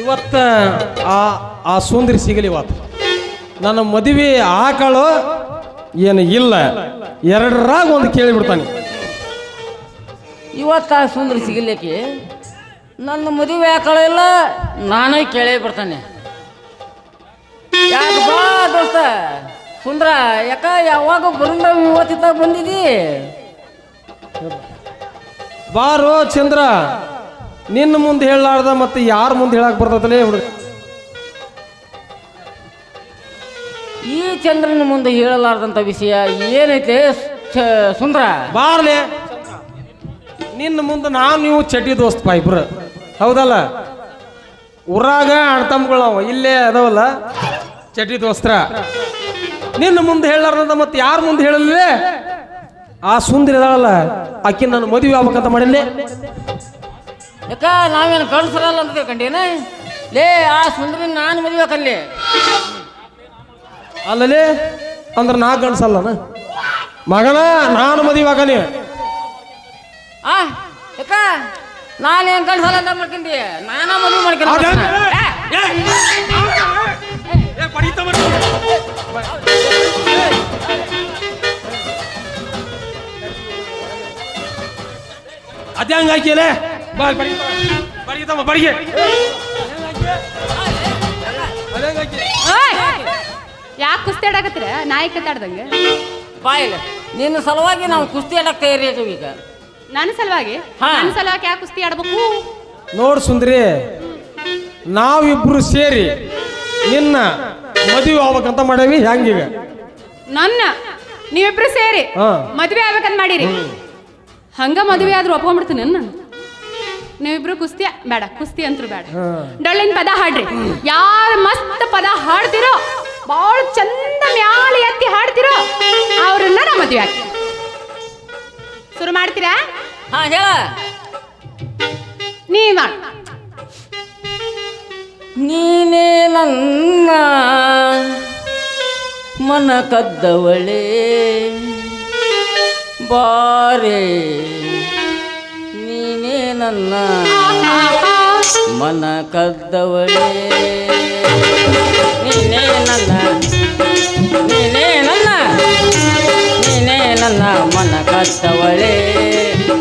ಇವತ್ತ ಆ ಆ ಸುಂದರಿ ಸಿಗಲಿ ಇವತ್ತು. ನನ್ನ ಮದುವೆ ಆಕಳು ಏನು ಇಲ್ಲ. ಎರಡರಾಗ ಒಂದು ಕೇಳಿಬಿಡ್ತಾನೆ. ಇವತ್ತು ಆ ಸುಂದರಿ ಸಿಗಲಿಕ್ಕೆ ನನ್ನ ಮದುವೆ ಆಕಳು ಇಲ್ಲ ನಾನೇ ಕೇಳೇ ಬಿಡ್ತಾನೆ ಯಾಕೆ ಬಾ ದೋಸ್ತ. ಸುಂದ್ರ ಯಾಕ ಯಾವಾಗ ಬರಿಂದ ಇವತ್ತಿದ್ದಾಗ ಬಂದಿದಿ? ಬಾರೋ ಚಂದ್ರ. ನಿನ್ನ ಮುಂದೆ ಹೇಳಲಾರ್ದ ಮತ್ತೆ ಯಾರ ಮುಂದೆ ಹೇಳಕ್ ಬರ್ತದಲ್ಲೇ ಹುಡುಗ? ಈ ಚಂದ್ರನ ಮುಂದೆ ಹೇಳಲಾರ್ದಂತ ವಿಷಯ ಏನೈತೆ ಸುಂದರ? ಬಾರ್ಲೆ. ನಿನ್ನ ಮುಂದೆ ನಾನು ನೀವು ಚಟಿ ದೋಸ್ತ ಇಬ್ರು. ಹೌದಲ್ಲ? ಊರಾಗ ಅಣ್ತಮ್ಗಳು ಇಲ್ಲೇ ಅದಾವಲ್ಲ? ಚಟಿ ದೋಸ್ತ್ರ. ನಿನ್ನ ಮುಂದೆ ಹೇಳಲಾರ್ದಂತ ಮತ್ತೆ ಯಾರ ಮುಂದೆ ಹೇಳಲಿಲ್ಲ? ಆ ಸುಂದ್ರ ಇದಾಳಲ್ಲ ಆಕಿ ನನ್ನ ಮದುವೆ ಆಗ್ಬೇಕಂತ ಮಾಡಿಲ್ಲೇ ಯಾಕ ನಾವೇನು ಕಳ್ಸರಲ್ಲ ಅಂತ ತಿಳ್ಕೊಂಡೇನ ಲೇ ಆ ಸುಂದರನ ನಾನು ಮದುವೆ ಕಲ್ಲಿ ಅಲ್ಲಲೇ ಅಂದ್ರೆ ನಾ ಗಂಡ್ಸಲ್ಲನ ಮಗನ ನಾನು ಮದುವೆ ಆಗನಿ ಆ ಯಾಕ ನಾನೇನು ಕಳ್ಸಲ್ಲ ಅಂತ ಮಾಡ್ಕೊಂಡಿ ನಾನ ಮದುವೆ ಮಾಡ್ಕೊಂಡು ಅದೇ ಹಂಗ ಬಡಿಗೆ ಯಾಕೆ ಕುಸ್ತಿ ಆಡಕತ್ತೀರ? ನಾಯಿ ಕತ್ತಾಡ್ದಂಗೆ. ಬಾಯಿಲ್ಲ ನಿನ್ನ ಸಲುವಾಗಿ ನಾವು ಕುಸ್ತಿ ಆಡಕ್ ತಯಾರಿ ಇದೀವಿ ಈಗ. ನನ್ನ ಸಲುವಾಗಿ? ಹಾ. ನನ್ನ ಸಲುವಾಗಿ ಯಾಕೆ ಕುಸ್ತಿ ಆಡ್ಬೇಕು? ನೋಡ್ ಸುಂದ್ರಿ ನಾವಿಬ್ರು ಸೇರಿ ನಿನ್ನ ಮದುವೆ ಆಗ್ಬೇಕಂತ ಮಾಡೇವಿ ಹೆಂಗೀಗ ನನ್ನ ನೀವಿಬ್ರು ಸೇರಿ ಹಾ. ಮದ್ವೆ ಆಗ್ಬೇಕಂತ ಮಾಡಿರಿ. ಹಂಗ ಮದುವೆ ಆದ್ರೂ ಒಪ್ಕೊಂಡ್ಬಿಡ್ತೀನಿ ನಾನು ನೀವಿಬ್ರು ಕುಸ್ತಿ ಬೇಡ ಕುಸ್ತಿ ಅಂತರೂ ಬೇಡ. ಡೊಳ್ಳಿನ ಪದ ಹಾಡ್ರಿ. ಯಾರು ಮಸ್ತ್ ಪದ ಹಾಡ್ತಿರೋ ಭಾಳ ಚಂದ ಮ್ಯಾಲೆ ಎತ್ತಿ ಹಾಡ್ತಿರೋ ಅವ್ರನ್ನ ನಾ ಮದ್ವೆ ಹಾಕಿ ಶುರು ಮಾಡ್ತೀರಾ? ಹಾ ಹೇಳ. ನೀ ಮಾಡ ನೀನೇ ನನ್ನ ಮನ ಕದ್ದವಳೆ ಬಾರೆ. ನನ್ನ ಮನ ಕದ್ದವಳೇ. ನೀನೇ ನನ್ನ ನೀನೇ ನನ್ನ ನೀನೇ ನನ್ನ ಮನ ಕದ್ದವಳೇ.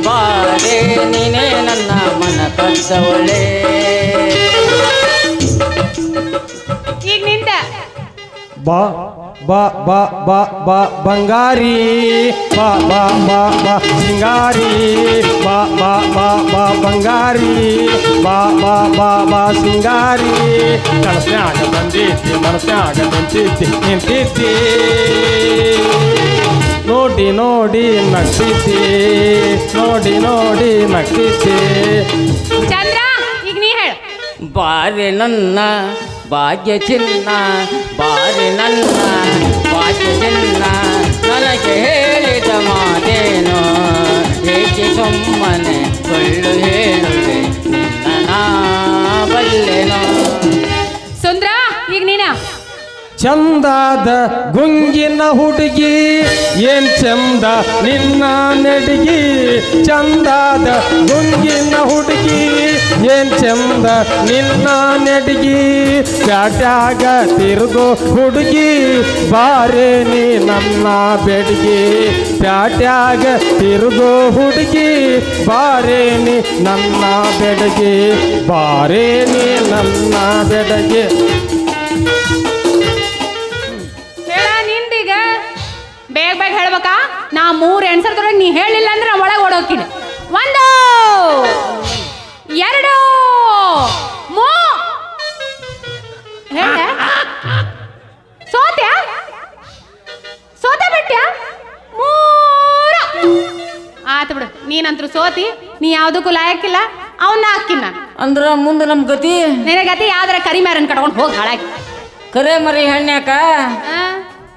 ಬಾರೆ ನೀನೇ ನನ್ನ ಮನ ಕದ್ದವಳೇ. ಈಗ ನಿಂದ. ಬಾ. ಬಾ ಬಾ ಬಾ ಬಾ ಬಂಗಾರಿ ಬಾ ಬಾ ಬಾ ಬಾ ಸಿಂಗಾರಿ ಬಾ ಬಾ ಬಾ ಬಾ ಬಂಗಾರಿ ಬಾ ಬಾ ಬಾ ಬಾ ಸಿಂಗಾರಿ ಕನಸ್ನ್ಯಾಗ ಬಂದಿದ್ದಿ ಮನಸ್ನ್ಯಾಗ ನಿಂತಿದ್ದಿ ನಿಂತಿದ್ದಿ ನೋಡಿ ನೋಡಿ ನಗ್ತಿದ್ದಿ ನೋಡಿ ನೋಡಿ ನಗ್ತಿದ್ದಿ ಚಂದ್ರ ಈಗ ನೀ ಹೇಳ ಬಾರೆ ನನ್ನ ಭಾಗ್ಯ ಚಿನ್ನ ಬಾರಿ ನನ್ನ ಚಿನ್ನ ನನಗೆ ಹೇಳಿದ ಮಾತೇನು ಏಕೆ ಸುಮ್ಮನೆ ಸುಳ್ಳು ಹೇಳುವೆ ನಾ ಬಲ್ಲೆನೋ ಈಗ ಚಂದಾದ ಗುಂಗಿನ ಹುಡುಗಿ. ಏನ್ ಚಂದ? ನಿನ್ನ ನಡಿಗಿ ಚಂದಾದ ಗುಂಗಿನ ಹುಡುಗಿ. ಏನ್ ಚಂದ? ನಿನ್ನ ನಡಿಗಿ ಪ್ಯಾಟ್ಯಾಗ ತಿರುಗೋ ಹುಡುಗಿ. ಬಾರೆ ನೀ ನನ್ನ ಬೆಡಗಿ. ಪ್ಯಾಟ್ಯಾಗ ತಿರುಗೋ ಹುಡುಗಿ. ಬಾರೆ ನೀ ನನ್ನ ಬೆಡಗಿ. ಬಾರೆ ನೀ ನನ್ನ ಬೆಡಗಿ. ನಾ ಮೂರು ಎಣ್ಸರ್ದ್ರೆ ನೀ ಹೇಳಿಲ್ಲ ಅಂದ್ರೆ ನಾ ಒಳಗೆ ಓಡೋಗ್ತೀನಿ. ಒಂದು ಎರಡು ಮೂ. ಹೇಳ ಸೋತ್ಯಾ? ಸೋತೆ ಬಿಟ್ಟ್ಯಾ ಮೂರು. ಆತು ಬಿಡು ನೀನಂತರೂ ಸೋತಿ ನೀ ಯಾವುದಕ್ಕೂ ಲಾಯಕ್ಕಿಲ್ಲ ಅವನ್ನ ಹಾಕಿನ ಅಂದ್ರ ಮುಂದೆ ನಮ್ಮ ಗತಿ? ನಿನಗತಿ ಯಾವ್ದಾರ ಕರಿಮ್ಯಾರನ್ ಕಟ್ಕೊಂಡು ಹೋಗಿ ಹಾಳಾಗಿ. ಕರೆ ಮರಿ ಹೆಣ್ಯಾಕ?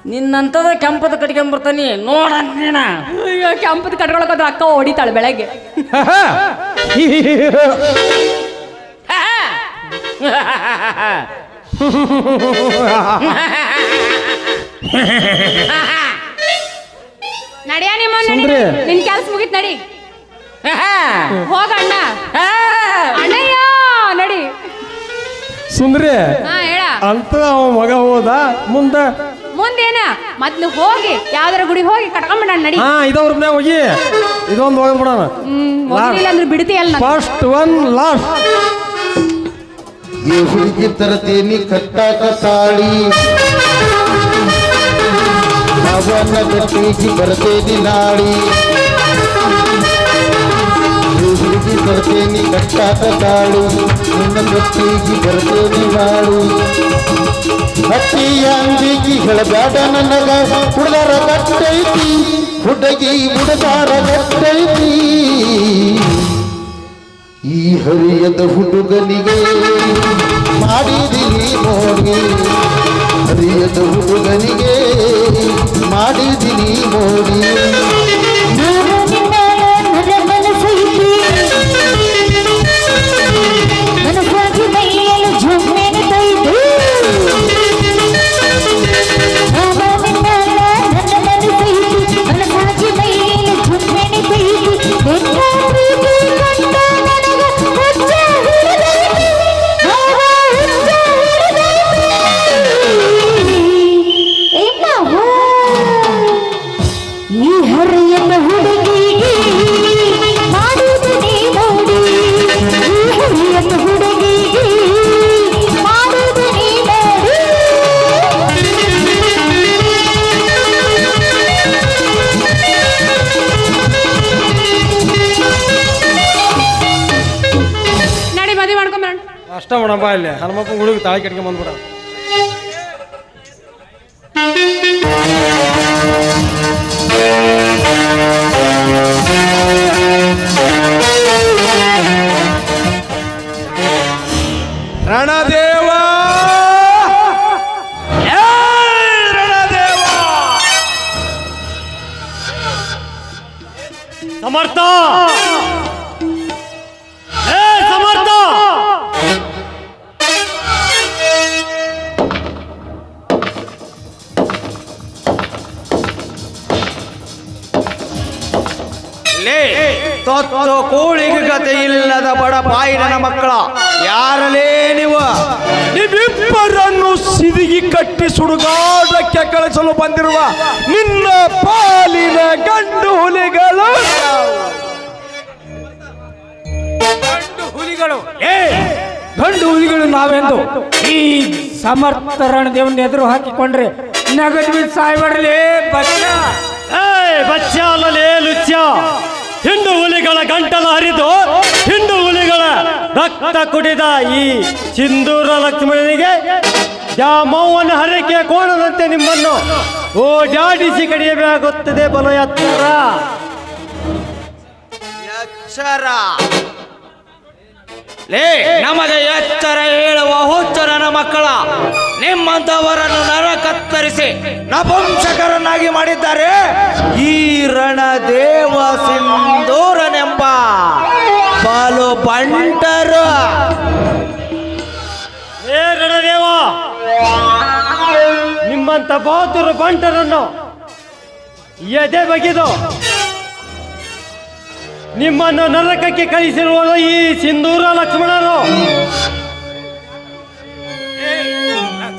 ನಿನ್ನಂತದ ಕೆಂಪದ ಕಟ್ಕೊಂಬರ್ತಾನಿ ನೋಡಂತ ನೀನ. ಅಯ್ಯೋ ಕೆಂಪದ ಕಟ್ಕೊಳಕೋದ್ರ ಅಕ್ಕ ಹೊಡಿತಾಳೆ ಬೆಳಗ್ಗೆ. ನಡಿಯ ನಿಮ್ಮ ನಡಿ. ಸುಂದ್ರಿ. ನಿನ್ ಕೆಲ್ಸ ಮುಗಿತ್ ನಡಿ. ಹೋಗ ಅಣ್ಣ. ಅಣ್ಣಯ್ಯ ನಡಿ. ಸುಂದ್ರಿ ಹಾ ಹೇಳ. ಅಂತ ಅವ ಮಗ ಹೋದ ಮುಂದ ಮುಂದೇನ? ಮೊದ್ಲು ಹೋಗಿ ಯಾವ್ದಾರ ಗುಡಿ ಹೋಗಿ ಕಟ್ಕೊಂಡ್ಬಿಡ ನಡಿ. ಹಾ ಇದವ್ರ ಮನ್ಯಾಗ ಹೋಗಿ. ಇದೊಂದು ಹೋಗ್ಬಿಡೋಣ ಹ್ಮ್ ಹೋಗಿಲ್ಲ ಅಂದ್ರೆ ಬಿಡ್ತೀಯಲ್ಲ ನಾನು. ಫಸ್ಟ್ ಒನ್ ಲಾಸ್ಟ್ ಈ ಹುಡುಗಿ ತರತೀನಿ ಕಟ್ಟಾಕ ತಾಳಿ. ಅವನ ಗಟ್ಟಿಗೆ ಬರ್ತೇನಿ ನಾಳಿ. ಈ ಬರ್ತೇನೆ ಕಟ್ಟಾದ ತಾಳಿ ನಿನ್ನ ಗಟ್ಟಿಗೆ ಬರ್ತೇನೆ ಬಾಳು ಹಟ್ಟಿಯ ಅಂಗಿಗೆ ಹೇಳಬೇಡ ನನಗ, ಹುಡುಗರ ಕಟ್ಟೈತಿ ಹುಡುಗಿ ಹುಡುಗಾರ ಕಟ್ಟೈತಿ ಈ ಹರಿಯದ ಹುಡುಗನಿಗೆ ಮಾಡಿದಿನಿ ಮೋಡಿ ಹರಿಯದ ಹುಡುಗನಿಗೆ ಮಾಡಿದಿನಿ ಮೋಡಿ ಮದುವೆ ಮಾಡ್ಕೊಂಬರೋಣ ಅಷ್ಟ ಮಾಡಪ್ಪ ಇಲ್ಲಿ. ಹನುಮಪ್ಪ ಹುಡುಗ ತಾಳಿ ಕಟ್ಕೊಂಡ್ ಬಂದ್ಬಿಡ ರಣದೇವ! ರಣದೇವ! ಸಮರ್ಥ! ಇಲ್ಲದ ಬಡ ಬಾಯಿನ ಮಕ್ಕಳ ಯಾರಲೇ ನೀವು ನಿಮ್ಮಿಬ್ಬರನ್ನು ಸಿದಿಗಿ ಕಟ್ಟಿ ಸುಡುಗಾಡಕ್ಕೆ ಕಳಿಸಲು ಬಂದಿರುವ ನಿನ್ನ ಪಾಲಿನ ಗಂಡು ಹುಲಿಗಳು. ಗಂಡು ಹುಲಿಗಳು. ಏ ಗಂಡು ಹುಲಿಗಳು ನಾವೆಂದು? ಈ ಸಮರ್ಥರಣ ರಣದೇವನ ಎದುರು ಹಾಕಿಕೊಂಡ್ರೆ ನಗದು ಬಿದ್ದು ಸಾಯ್ಬಡಲೇ ಬಚ್ಚ. ಏ ಬಚ್ಚ ಅಲ್ಲಲೇ ಲುಚ್ಚ. ಹಿಂಡು ಹುಲಿಗಳ ಗಂಟಲ ಹರಿದು ಹಿಂಡು ಹುಲಿಗಳ ರಕ್ತ ಕುಡಿದ ಈ ಸಿಂಧೂರ ಲಕ್ಷ್ಮಣನಿಗೆ ಜಾಮವ್ವನ ಹರಕೆ ಕೋಣದಂತೆ ನಿಮ್ಮನ್ನು ಓಡಾಡಿಸಿ ಕಡಿಯಬೇಕಾಗುತ್ತದೆ ಬಲ ಎತ್ತರ ಎಚ್ಚರ. ಲೇ ನಮಗೆ ಎಚ್ಚರ ಹೇಳುವ ಹುಚ್ಚರನ ಮಕ್ಕಳ. ನಿಮ್ಮಂಥವರನ್ನು ನರ ಕತ್ತರಿಸಿ ನಪುಂಸಕರನ್ನಾಗಿ ಮಾಡಿದ್ದಾರೆ. ಈ ರಣದೇವ ಸಿಂಧೂರನೆಂಬ ಬಾಲು ಬಂಟರು ಏ ರಣದೇವ, ನಿಮ್ಮಂತ ಬಹದ್ದೂರು ಬಂಟರನ್ನು ಎದೆ ಬಗೆದು ನಿಮ್ಮನ್ನು ನರಕಕ್ಕೆ ಕಳಿಸಿರುವ ಈ ಸಿಂಧೂರ ಲಕ್ಷ್ಮಣರು.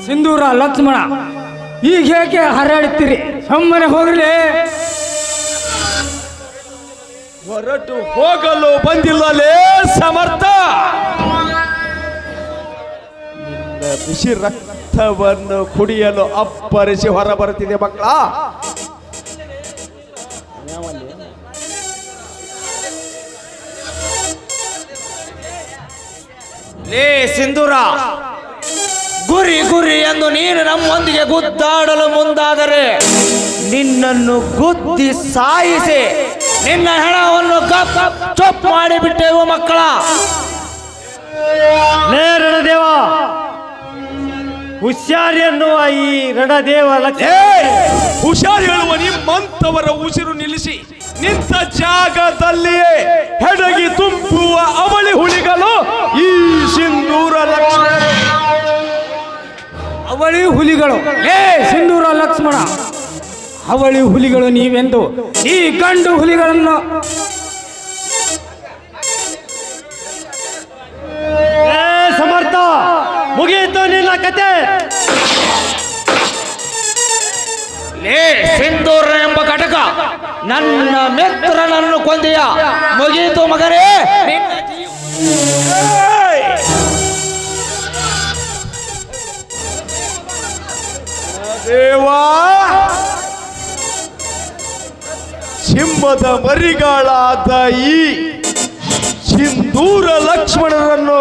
ಸಿಂಧೂರ ಲಕ್ಷ್ಮಣ. ಈಗ ಹೇಗೆ ಹರಡುತ್ತೀರಿ ಸುಮ್ಮನೆ ಹೋಗ್ಲಿ ಹೊರಟು ಹೋಗಲು ಬಂದಿಲ್ಲಲೇ ಸಮರ್ಥ. ನಿನ್ನ ಬಿಸಿ ರಕ್ತವನ್ನು ಕುಡಿಯಲು ಅಪ್ಪರಿಸಿ ಹೊರ ಬರುತ್ತಿದೆ ಮಕ್ಕಳ. ಲೇ ಸಿಂಧೂರ ಗುರಿ ಗುರಿ ಎಂದು ನೀನು ನಮ್ಮೊಂದಿಗೆ ಗುದ್ದಾಡಲು ಮುಂದಾದರೆ ನಿನ್ನನ್ನು ಗುದ್ದಿ ಸಾಯಿಸಿ ನಿನ್ನ ಹೆಣವನ್ನು ಗಪ್ ಚೊಪ್ ಮಾಡಿಬಿಟ್ಟೆವು ಮಕ್ಕಳ. ನೇರಣ ರಣದೇವ ಹುಷಾರಿ ಎನ್ನುವ ಈ ರಣದೇವ ಹುಷಾರು ಹೇಳುವ ನಿಮ್ಮಂತವರ ಉಸಿರು ನಿಲ್ಲಿಸಿ ನಿಂತ ಜಾಗದಲ್ಲಿಯೇ ಹೆಡಗಿ ತುಂಬುವ ಅವಳಿ ಹುಳಿಗಳು ಈ ಸಿಂಧೂರ ಲಕ್ಷ್ಮಣ. ಅವಳಿ ಹುಲಿಗಳು. ಏ ಸಿಂಧೂರ ಲಕ್ಷ್ಮಣ ಅವಳಿ ಹುಲಿಗಳು ನೀವೆಂದು ಈ ಗಂಡು ಹುಲಿಗಳನ್ನು ಸಮರ್ಥ ಮುಗಿಯಿತು ನಿನ್ನ ಕತೆ. ಲೇ ಸಿಂಧೂರ ಎಂಬ ಘಟಕ ನನ್ನ ಮಿತ್ರನನ್ನು ಕೊಂದಿಯ. ಮುಗಿಯಿತು ಮಗರೇ. ದೇವಾ. ಸಿಂಹದ ಮರಿಗಳಾದ ಈ ಸಿಂಧೂರ ಲಕ್ಷ್ಮಣರನ್ನು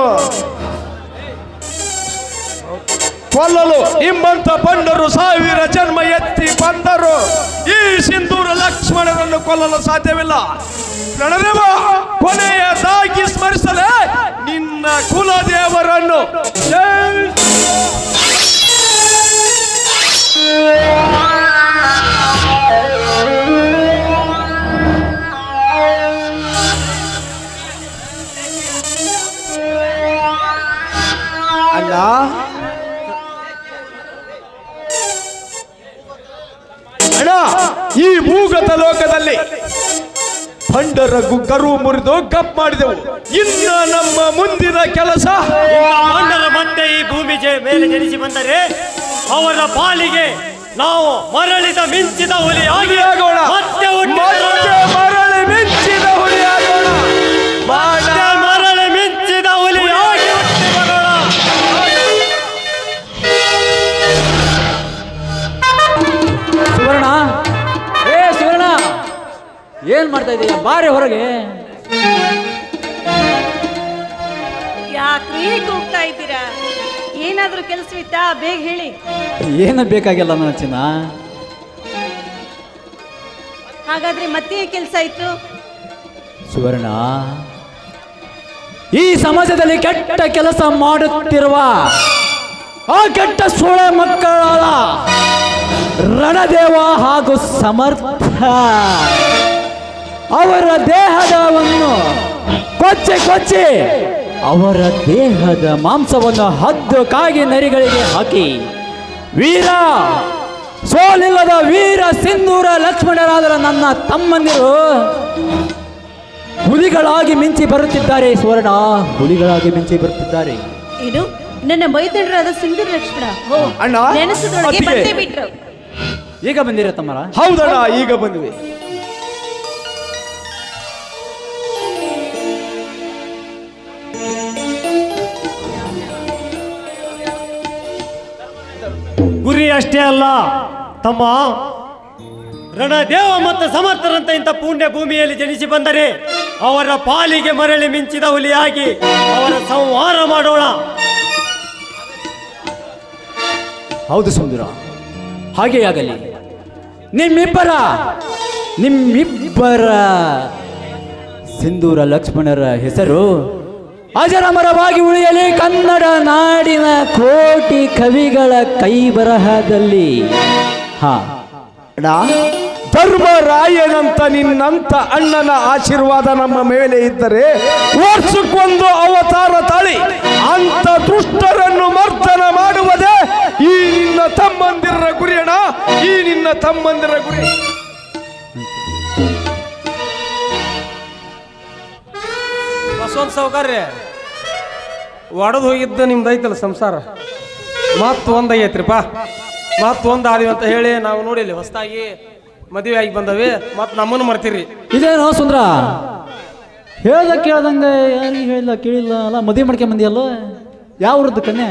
ಕೊಲ್ಲಲು ನಿಮ್ಮಂತ ಬಂದರು ಸಾವಿರ ಜನ್ಮ ಎತ್ತಿ ಬಂದರು. ಈ ಸಿಂಧೂರ ಲಕ್ಷ್ಮಣರನ್ನು ಕೊಲ್ಲಲು ಸಾಧ್ಯವಿಲ್ಲ. ಕೊನೆಯ ಕೊನೆಯದಾಗಿ ಸ್ಮರಿಸಲೇ ನಿನ್ನ ಕುಲದೇವರನ್ನು. ಜೈ ಅಣ್ಣ, ಈ ಭೂಗತ ಲೋಕದಲ್ಲಿ ಭಂಡರ ಗುಗ್ಗರು ಮುರಿದು ಗಪ್ ಮಾಡಿದೆವು. ಇನ್ನ ನಮ್ಮ ಮುಂದಿನ ಕೆಲಸ ಮಂಡರ ಮತ್ತೆ ಈ ಭೂಮಿ ಜೆ- ಮೇಲೆ ಜನಿಸಿ ಬಂದರೆ ಅವರ ಪಾಲಿಗೆ ನಾವು ಮರಳಿದ ಮಿಂಚಿದ ಹುಲಿ ಆಗಿ ಆಗೋಣ. ಮತ್ತೆ ಮರಳಿ ಮಿಂಚಿದ ಹುಲಿಯಾಗೋಣ. ಮರಳಿ ಮಿಂಚಿದ ಹುಲಿ ಆಗಿ ಹುಟ್ಟಿ ಸುವರ್ಣ. ಏ ಸುವರ್ಣ. ಏನ್ ಮಾಡ್ತಾ ಇದೀಯ? ಬಾರೆ ಹೊರಗೆ. ಯಾಕ್ರೀ ಕೂಗ್ತಾ ಇದ್ದೀರಾ? ಏನಾದ್ರೂ ಕೆಲಸವಿತ್ತಾ? ಬೇಗ ಹೇಳಿ. ಏನು ಬೇಕಾಗಿಲ್ಲ ನನ್ನ ಚಿನ್ನ. ಹಾಗಾದ್ರೆ ಮತ್ತೆ ಕೆಲಸ ಇತ್ತು? ಸುವರ್ಣ ಈ ಸಮಾಜದಲ್ಲಿ ಕೆಟ್ಟ ಕೆಲಸ ಮಾಡುತ್ತಿರುವ ಆ ಕೆಟ್ಟ ಸೋಳೆ ಮಕ್ಕಳ ರಣದೇವ ಹಾಗೂ ಸಮರ್ಥ ಅವರ ದೇಹದವನ್ನು ಕೊಚ್ಚಿ ಕೊಚ್ಚಿ ಅವರ ದೇಹದ ಮಾಂಸವನ್ನು ಹದ್ದು ಕಾಗಿ ನರಿಗಳಿಗೆ ಹಾಕಿ ವೀರ! ಸೋಲಿಲ್ಲದ ವೀರ ಸಿಂಧೂರ ಲಕ್ಷ್ಮಣರಾದರ ನನ್ನ ತಮ್ಮಂದಿರು ಹುಲಿಗಳಾಗಿ ಮಿಂಚಿ ಬರುತ್ತಿದ್ದಾರೆ ಸುವರ್ಣ. ಹುಲಿಗಳಾಗಿ ಮಿಂಚಿ ಬರುತ್ತಿದ್ದಾರೆ. ಇದು ನನ್ನ ಮೈದಂಡರಾದ ಸಿಂಧೂರ ಲಕ್ಷ್ಮಣ. ಅಣ್ಣ, ನೆನೆಸದೊಳಗೆ ಅತ್ತಿಗೆ. ಬಂದೇ ಬಿಟ್ರು. ಈಗ ಬಂದಿರ ತಮ್ಮರ? ಹೌದಣ್ಣ ಈಗ ಬಂದ್ವಿ ಅಷ್ಟೇ ಅಲ್ಲ, ತಮ್ಮ ರಣದೇವ ಮತ್ತು ಸಮರ್ಥರಂತ ಇಂಥ ಪುಣ್ಯ ಭೂಮಿಯಲ್ಲಿ ಜನಿಸಿ ಬಂದರೆ ಅವರ ಪಾಲಿಗೆ ಮರಳಿ ಮಿಂಚಿದ ಹುಲಿಯಾಗಿ ಅವರ ಸಂಹಾರ ಮಾಡೋಣ. ಹೌದು ಸುಂದರ, ಹಾಗೆ ಆಗಲಿ. ನಿಮ್ಮಿಬ್ಬರ ನಿಮ್ಮಿಬ್ಬರ ಸಿಂಧೂರ ಲಕ್ಷ್ಮಣರ ಹೆಸರು ಅಜರಮರವಾಗಿ ಉಳಿಯಲಿ ಕನ್ನಡ ನಾಡಿನ ಕೋಟಿ ಕವಿಗಳ ಕೈ ಬರಹದಲ್ಲಿ ಹಾ ಧರ್ಮರಾಯನಂತ ನಿನ್ನಂತ ಅಣ್ಣನ ಆಶೀರ್ವಾದ ನಮ್ಮ ಮೇಲೆ ಇದ್ದರೆ ವರ್ಷಕ್ಕೊಂದು ಅವತಾರ ತಾಳಿ ಅಂತ ದುಷ್ಟರನ್ನು ಮರ್ದನ ಮಾಡುವುದೇ ಈ ನಿನ್ನ ತಮ್ಮಂದಿರ ಗುರಿಯಣ ಈ ನಿನ್ನ ತಮ್ಮಂದಿರ ಗುರಿ. ಬಸವಂತ ಸೌಕರ್ಯ ಒಡೆದು ಹೋಗಿದ್ದ ನಿಮ್ದು ಐತಲ್ಲ ಸಂಸಾರ. ಮತ್ತೆ ಒಂದಾಗೈತ್ರಿಪ್ಪ ಮತ್ ಒಂದ್ ಆದಿವಿ ಅಂತ ಹೇಳಿ ನಾವು ನೋಡಿಲ್ಲ ಹೊಸದಾಗಿ ಮದುವೆ ಆಗಿ ಬಂದವಿ. ಮತ್ ನಮ್ಮನ್ನು ಮರ್ತೀರಿ. ಇದೇನು ಸುಂದ್ರ? ಹೇಳ್ದ ಕೇಳ್ದಂಗೆ ಯಾರಿಗೆ ಹೇಳಿಲ್ಲ ಕೇಳಿಲ್ಲ. ಅಲ್ಲ ಮದುವೆ ಮಾಡ್ಕೊಂಡ್ ಬಂದಿಯಲ್ಲ? ಯಾವ ಊರದ್ದು ಕನ್ಯೆ?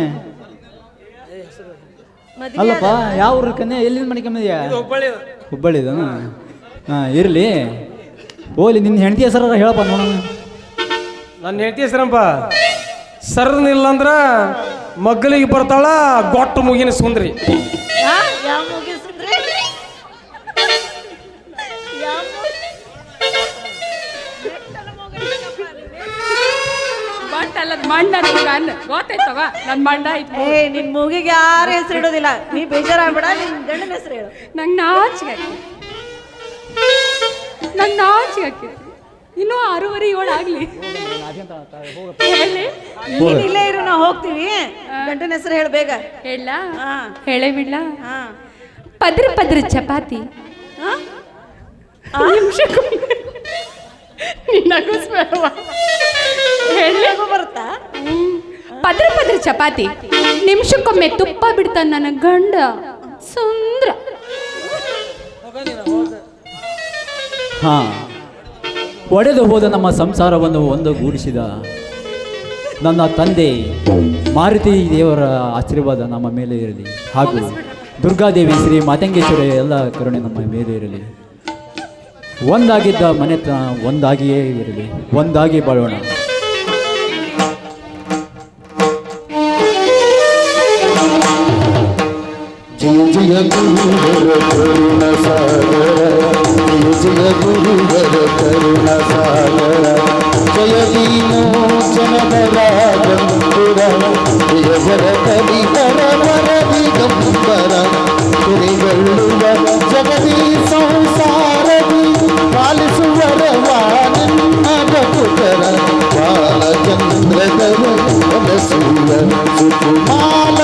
ಅಲ್ಲಪ್ಪ ಯಾವ ಊರ ಕನ್ಯೆ? ಎಲ್ಲಿಂದ ಮಾಡ್ಕೊಂಡ್ ಬಂದಿಯ? ಹುಬ್ಬಳ್ಳಿ ಹುಬ್ಬಳ್ಳಿದನ? ಹಾಂ ಇರಲಿ. ಓಲಿ ನಿನ್ನ ಹೆಂಡತಿ ಹೆಸರ ಹೇಳಪ್ಪ ನೋಡೋಣ. ನನ್ನ ಹೆಂಡತಿ ಹೆಸರಂಪ ಸರ್ನಿಲ್ಲ ಅಂದ್ರ ಮಗ್ಗಲಿಗೆ ಬರ್ತಾಳ ಗೊಟ್ಟ ಮುಗಿನ ಸುಂದ್ರಿ? ಯಾವ ಮುಗಿಸಿದ್ರೆ ಮಂಡ ಗೊತ್ತಾಯ್ತವ? ನನ್ನ ಮಂಡ ಐತಿ ಏ ನಿನ್ ಮೂಗಿಗೆ ಯಾರು ಹೆಸರು ಇಡೋದಿಲ್ಲ. ನೀ ಬೇಜಾರಾಗ್ಬೇಡ ನಿನ್ ಗಂಡನ ಹೆಸರು ಹೇಳು. ನಂಗೆ ನಾಚಿಗೆ ಆಕೈತಿ ನಂಗೆ ನಾಚಿಕೆ ಆಕೈತಿ ಇನ್ನೂ ಆರೂವರೆ ಏಳು ಆಗ್ಲಿ. ನೀನ್ ಇಲ್ಲೇ ಇರು ನಾವು ಹೋಗ್ತೀವಿ. ಗಂಟನ ಹೆಸರು ಹೇಳ ಬೇಗ. ಹೇಳ. ಹಾ. ಹೇಳೇ ಬಿಡ್ಲ ಹಾ. ಪದ್ರ ಪದ್ರ ಚಪಾತಿ. ಬರುತ್ತಾ? ಪದ್ರ ಪದ್ರ ಚಪಾತಿ. ನಿಮಿಷಕ್ಕೊಮ್ಮೆ ತುಪ್ಪ ಬಿಡ್ತಾನ ನನ್ನ ಗಂಡ. ಸುಂದ್ರ. ಹಾ. ಒಡೆದು ಹೋದ ನಮ್ಮ ಸಂಸಾರವನ್ನು ಒಂದುಗೂಡಿಸಿದ ನನ್ನ ತಂದೆ ಮಾರುತಿ ದೇವರ ಆಶೀರ್ವಾದ ನಮ್ಮ ಮೇಲೆ ಇರಲಿ. ಹಾಗೂ ದುರ್ಗಾದೇವಿ ಶ್ರೀ ಮಾತಂಗೇಶ್ವರ ಎಲ್ಲ ಕರುಣೆ ನಮ್ಮ ಮೇಲೆ ಇರಲಿ. ಒಂದಾಗಿದ್ದ ಮನೆತನ ಒಂದಾಗಿಯೇ ಇರಲಿ. ಒಂದಾಗಿ ಬಾಳೋಣ. ಜಯ ಜಯ ಗುರುವರ ಕರುಣ ಸಾಗರ ಜಯ ಜಯ ಗುರುವರ ಕರುಣ ಸಾಗರ ಜಯ ದೀನೋಚನದ ರಾಜಂಬುರ ಜಯ ಜರ ಕಲಿಹರ ವರ ದಿಗಂಬರ ಕುರಿಗೊಳ್ಳುವ ಜಗದೀ ಸಂಸಾರದಿ ಪಾಲಿಸುವರ ವಾನಿನ್ನ ಬದುಕರ ಬಾಲಚಂದ್ರದರ ಮನಸೂರ ಸುಕುಮಾಲ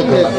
Aleyküm.